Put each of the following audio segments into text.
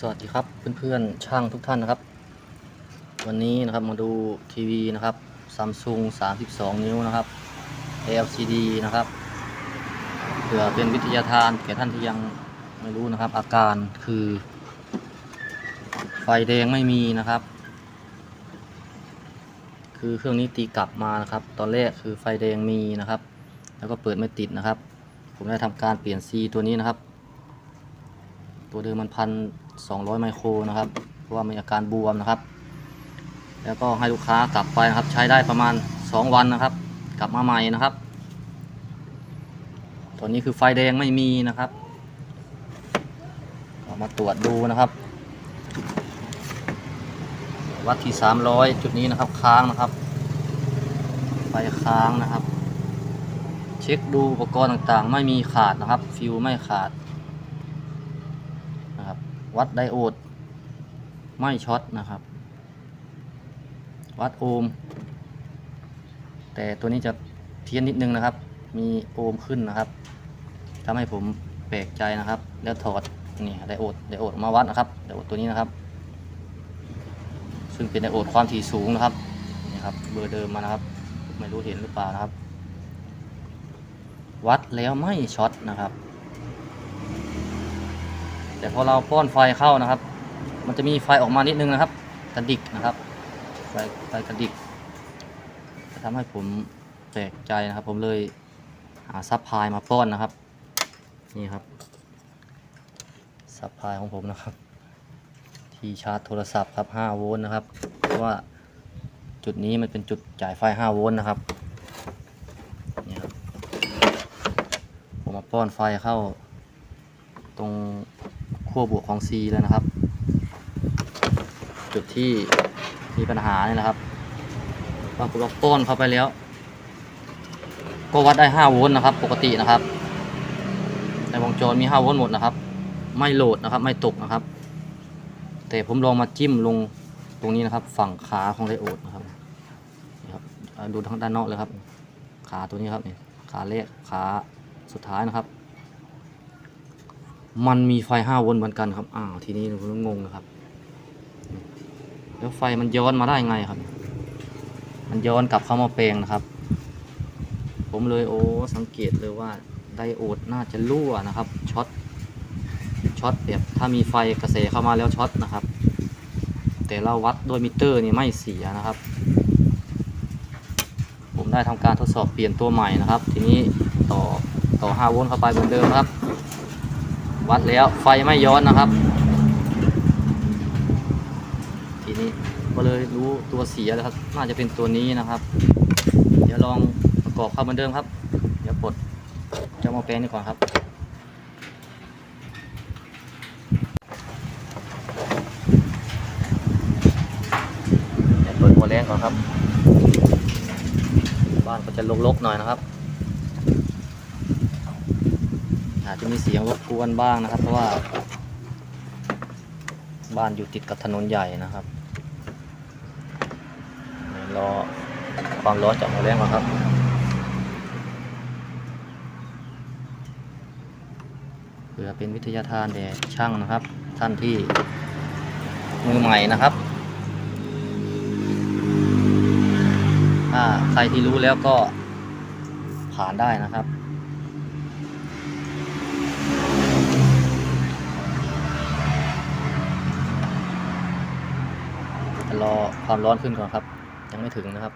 สวัสดีครับเพื่อนๆช่างทุกท่านนะครับ วันนี้นะครับมาดูทีวีนะครับซัมซุง32 นิ้วนะครับ LCD นะครับเผื่อเป็นวิทยาทานแก่ท่านที่ยังไม่รู้นะครับ อาการคือ ไฟแดงไม่มีนะครับ คือเครื่องนี้ตีกลับมานะครับ ตอนแรกคือไฟแดงมีนะครับ แล้วก็เปิดไม่ติดนะครับ ผมได้ทำการเปลี่ยนซีตัวนี้นะครับ ตัวเดิมมันพันสองร้อยไมโครนะครับ เพราะว่ามีอาการบวมนะครับ แล้วก็ให้ลูกค้ากลับไปนะครับ ใช้ได้ประมาณ 2 วันนะครับ กลับมาใหม่นะครับ ตัวนี้คือไฟแดงไม่มีนะครับเอามาตรวจดูนะครับ วัดที่ 300 จุดนี้นะครับค้างนะครับ ไฟค้างนะครับ เช็คดูอุปกรณ์ต่างๆ ไม่มีขาดนะครับ ฟิวไม่ขาด วัดไดโอด ไม่ช็อตนะครับ วัดโอห์มแต่ตัวนี้จะเพี้ยนนิดนึงนะครับ มีโอห์มขึ้นนะครับทำให้ผมแปลกใจนะครับ แล้วถอดนี่ไดโอดไดโอดมาวัดนะครับไดโอดตัวนี้นะครับ ซึ่งเป็นไดโอดความถี่สูงนะครับนี่ครับเบอร์เดิมมานะครับ ไม่รู้เห็นหรือเปล่านะครับ วัดแล้วไม่ช็อตนะครับ แต่พอเราป้อนไฟเข้านะครับ มันจะมีไฟออกมานิดนึงนะครับ กระดิกนะครับไฟไฟกระดิกจะทำให้ผมแปลกใจนะครับ ผมเลยหาซับพลายมาป้อนนะครับ นี่ครับซับพลายของผมนะครับ ที่ชาร์จโทรศัพท์ครับ 5 โวลต์นะครับเพราะว่าจุดนี้มันเป็นจุดจ่ายไฟ 5 โวลต์นะครับนี่ครับ ผมมาป้อนไฟเข้าตรง ขั้วบวกของ C แล้วนะครับ จุดที่มีปัญหานี่นะครับปรากฏว่าป้อนเข้าไปแล้ว ก็วัดได้5โวลต์นะครับ ปกตินะครับ ในวงจรมี5โวลต์หมดนะครับ ไม่โหลดนะครับ ไม่ตกนะครับ แต่ผมลองมาจิ้มลงตรงนี้นะครับ ฝั่งขาของไดโอดนะครับนี่ครับดูทางด้านนอกเลยครับ ขาตัวนี้ครับนี่ขาแรกขาสุดท้ายนะครับ มันมีไฟ5โวลต์เหมือนกันครับ อ้าว ทีนี้ผมงงนะครับ แล้วไฟมันย้อนมาได้ไงครับ มันย้อนกลับเข้ามาแปลงนะครับ ผมเลยโอ้สังเกตเลยว่าไดโอดน่าจะรั่วนะครับ ช็อต ช็อตแบบถ้ามีไฟกระแสเข้ามาแล้วช็อตนะครับ แต่เราวัดด้วยมิเตอร์นี่ไม่เสียนะครับ ผมได้ทำการทดสอบเปลี่ยนตัวใหม่นะครับ ทีนี้ต่อต่อ 5 โวลต์เข้าไปเหมือนเดิมครับ วัดแล้วไฟไม่ย้อนนะครับ ทีนี้ก็เลยรู้ตัวเสียแล้วครับ น่าจะเป็นตัวนี้นะครับ เดี๋ยวลองประกอบเข้าเหมือนเดิมครับ เดี๋ยวปลดเจ้าหม้อแปลงนี่ก่อนครับเดี๋ยวเปิดหัวแรงก่อนครับ บ้านก็จะลกๆหน่อยนะครับ อาจจะมีเสียงรบกวนบ้างนะครับ เพราะว่า บ้านอยู่ติดกับถนนใหญ่นะครับรอความร้อนจากหัวแรงก่อนครับเพื่อเป็นวิทยาทานแด่ช่างนะครับ ท่านที่มือใหม่นะครับ ถ้าใครที่รู้แล้วก็ผ่านได้นะครับ รอความร้อนขึ้นก่อนครับ ยังไม่ถึงนะครับ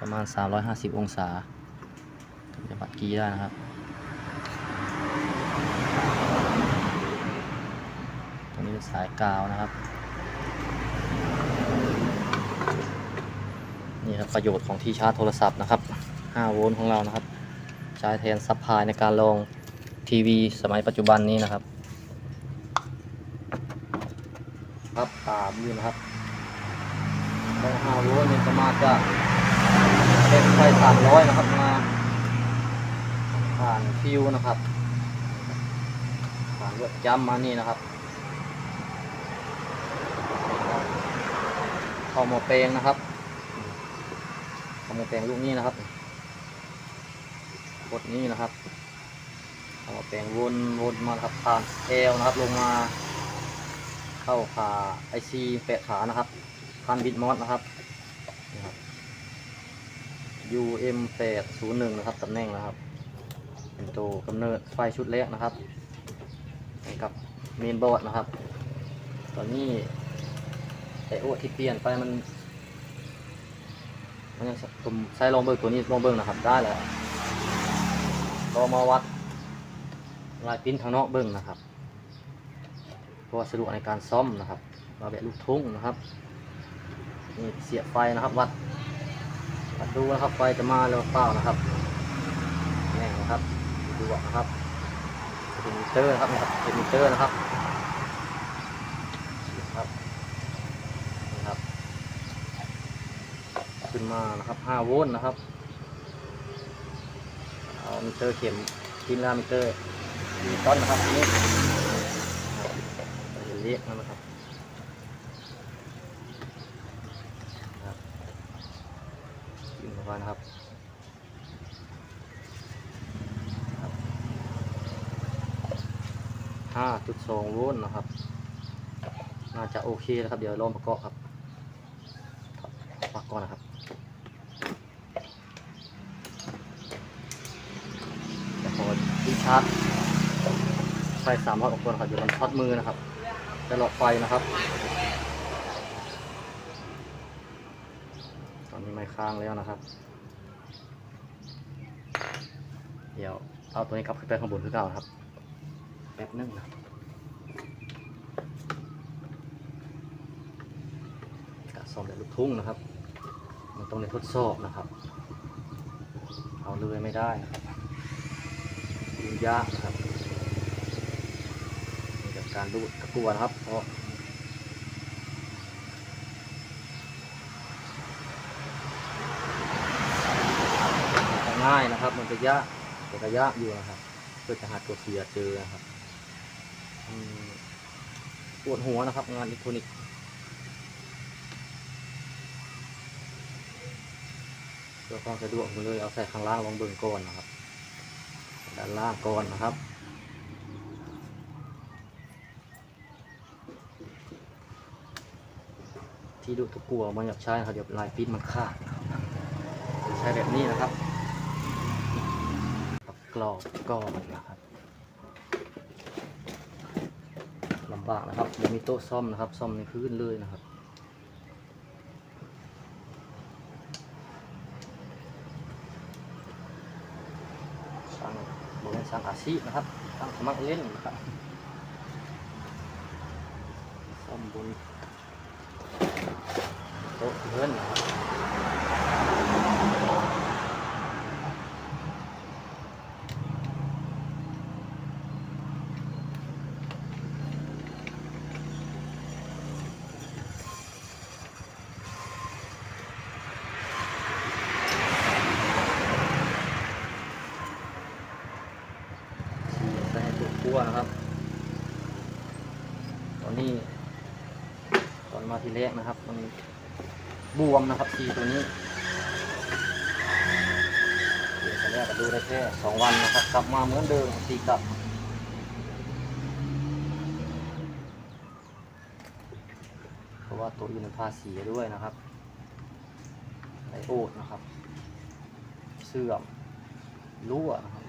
ประมาณ 350 องศาถึงจะปัดกีได้นะครับตรงนี้เป็นสายกาวนะครับ นี่ครับประโยชน์ของที่ชาร์จโทรศัพท์นะครับ 5 โวลต์ของเรานะครับ ใช้แทนซัพพลายในการลองทีวีสมัยปัจจุบันนี้นะครับ ครับตามนี่นะครับได้5โวลต์นี่ก็มาจากเป็นไฟ300นะครับมาผ่านฟิวนะครับ ผ่านลวดจำมานี่นะครับ เข้าหมาแปลงนะครับเข้าหมาแปลงลูกนี้นะครับกดนี้นะครับเข้าหมาแปลงวนวนมาครับผ่านเอวนะครับลงมา เข้าขาไอซีแปดขานะครับพันบิดมอสนะครับนี่ครับ UM 8 0 1นะครับตำแหน่งนะครับ เป็นตัวกำเนิดไฟชุดแรกนะครับกับเมนบอร์ดนะครับ ตอนนี้ไอโอที่เปลี่ยนไปมันมันยังผมใช้ลองเบิร์ตัวนี้ลองเบิร์นะครับได้แล้วก็มาวัดลายปิ้นทางนอกเบิ้งนะครับ เพราะสะดวกในการซ่อมนะครับมาแบบลูกทุ่งนะครับนี่เสียบไฟนะครับวัดวัดดูนะครับไฟจะมาหรือเปล่านะครับแน่นะครับดูนะครับเป็นมิเตอร์นะครับนะครับเป็นมิเตอร์นะครับนี่ครับนี่ครับ ขึ้นมานะครับ5โวลต์นะครับเอามิเตอร์เข็มพินลามิเตอร์มีต้นนะครับอัน นี่จะเรียนะครับนะครับขึ้นมานะครับห้าจุดสองโวลต์นะครับ น่าจะโอเคนะครับ เดี๋ยวลองประกอบครับปากก่อนนะครับจะขอที่ชาร์จไฟสามร้อยออกตัวนครับเดี๋ยวมันช็อตมือนะครับ จะหลอดไฟนะครับ ตอนนี้ไม่ค้างแล้วนะครับ เดี๋ยวเอาตัวนี้กลับขึ้นไปข้างบนคือเก่าครับ แป๊บนึงนะกะซ่อมแบบลูกทุ่งนะครับ มันต้องในทดสอบนะครับ เอาเลยไม่ได้นะครับยุ่งยากนะครับ การดูดตะกั่วนะครับเพราะง่ายนะครับ มันจะยากแต่ก็ยากอยู่นะครับเพื่อจะหาตัวเสียเจอนะครับปวดหัวนะครับ งานอิเล็กทรอนิกส์เพื่อความสะดวกเลยเอาใส่ข้างล่างลองเบิ่งก่อนนะครับ ด้านล่างก่อนนะครับ ที่ดูตะกัวมันอยากใช้ครับเดี๋ยวลายฟิตมันขาดใช้แบบนี้นะครับกับกรอบก่อนนะครับลำบากนะครับเดี๋ยวมีโต๊ะซ่อมนะครับ ซ่อมในพื้นเลยนะครับช่างบริเวณช่างอาชีพนะครับช่างสมัครเล่นนะครับซ่อมบน เพื่อนนะครับฉีดไปให้ถูกขั้วนะครับ ตอนนี้ตอนมาทีแรกนะครับ บวมนะครับสีตัวนี้เดี๋ยวตอนแรกก็ดูได้แค่สองวันนะครับ กลับมาเหมือนเดิมสีกลับเพราะว่าตัวอื่นมันทาสีด้วยนะครับไอโอดนะครับ เสื่อมรั่วนะครับ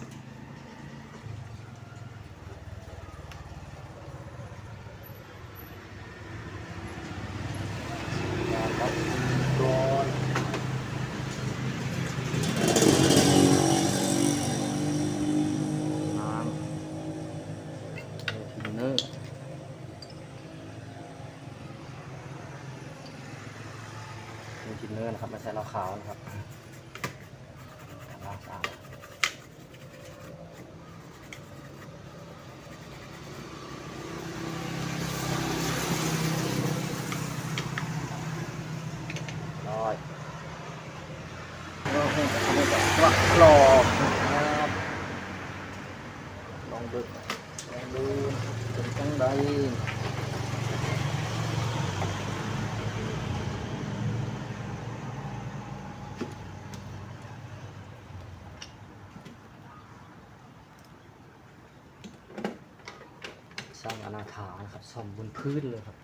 ยาครับก่อนน้ำทินเนอร์มีทินเนอร์นะครับไม่ใช่เหล้าขาวนะครับล้างสะอาดร้อยเราให้ทำให้แบบว่ากรอบนะครับลองดูลองดูเป็นจังใด สร้างอ นาถานะครับส่อมบนพื้นเลยครับ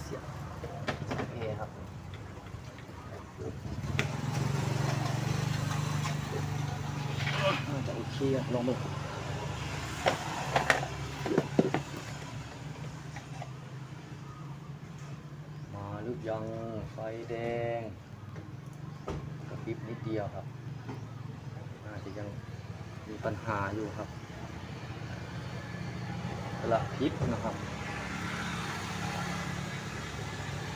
เสียบเอครับ น่าจะโอ เคอะลองดูมาหรือยังไฟแดงกระพริบนิดเดียวครับน่าจะยังมีปัญหาอยู่ครับกระพริบนะครับ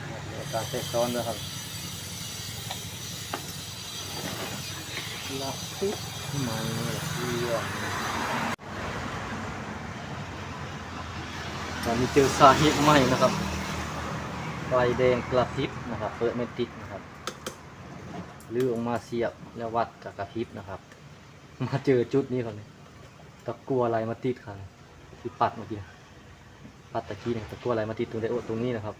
น่าจาการแทรกซ้อนด้วยครับกระพริบ มันเที่ยงตอนนี้เจอสาเหตุใหม่นะครับ ไฟแดงกระพริบนะครับ เปิดไม่ติดนะครับลื้อออกมาเสียบแล้ววัดกับกระพริบนะครับ มาเจอจุดนี้ก่อนเลยตะกัวอะไรมาติดครับที่ปัดเมื่อกี้ปัดตะกี้เนี่ยตะกัวอะไรมาติดตรงไดโอดตรงนี้นะครับ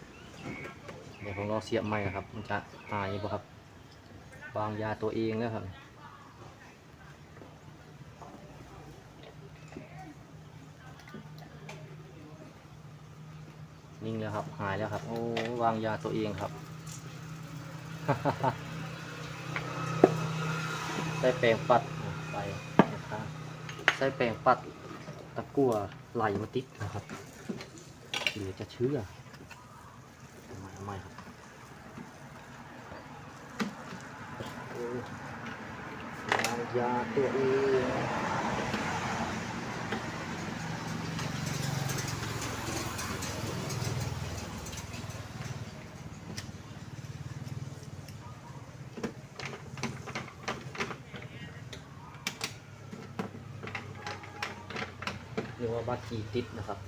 เดี๋ยวผมลองเสียบใหม่นะครับ มันจะหายป่ะครับวางยาตัวเองแล้วครับ นิ่งแล้วครับ หายแล้วครับ โอ้วางยาตัวเองครับ ใส่แปรงปัดไปนะครับใส่แปรงปัดตะกั่วไหลมาติดนะครับหรือจะเชื่อทำไมทำไมครับโอ้วางยาตัวเอง ว่าบาจีติดนะครับ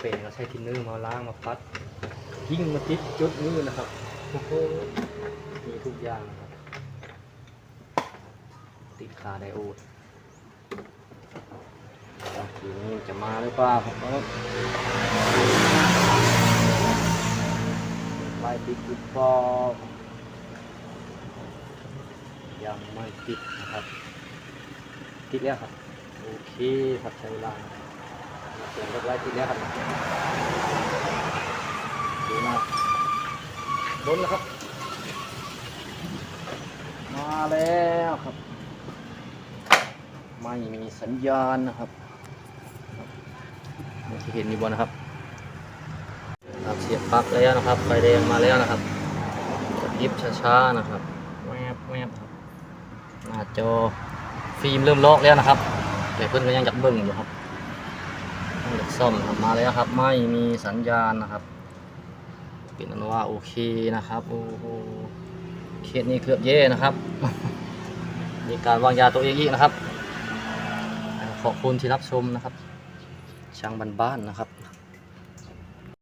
เป็นก็ใช้ทินเนอร์มาล้างมาปัดยิ่งมาติดจุดนี้นะครับโอ้โหมีทุกอย่างนะครับติดคาไดโอดทีนี้จะมาหรือเปล่าครับไล่ติดจุดฟอกยังไม่ติดนะครับ ติดแล้วครับ โอเคครับใช้เวลาเสียงรถไล่ติดแล้ครับดีมากบนแล้วครับ มาแล้วครับ ไม่มีสัญญาณนะครับที่เห็นอยู่บนนะครับครับเสียบปลั๊กแล้วนะครับไฟแดงมาแล้วนะครับกระพริบช้าๆนะครับแวบแวบครับหน้าจอฟิล์มเริ่มลอกแล้วนะครับ แต่เพื่อนก็ยังจับเบิ่งอยู่ครับต้องเด็กซ่อมครับมาแล้วครับ ไม่มีสัญญาณนะครับเป็นอันว่าโอเคนะครับโอ้โหเคสนี้เกือบเย่นะครับ มีการวางยาตัวเองอีกนะครับ ขอบคุณที่รับชมนะครับ ช่างบ้านๆนะครับ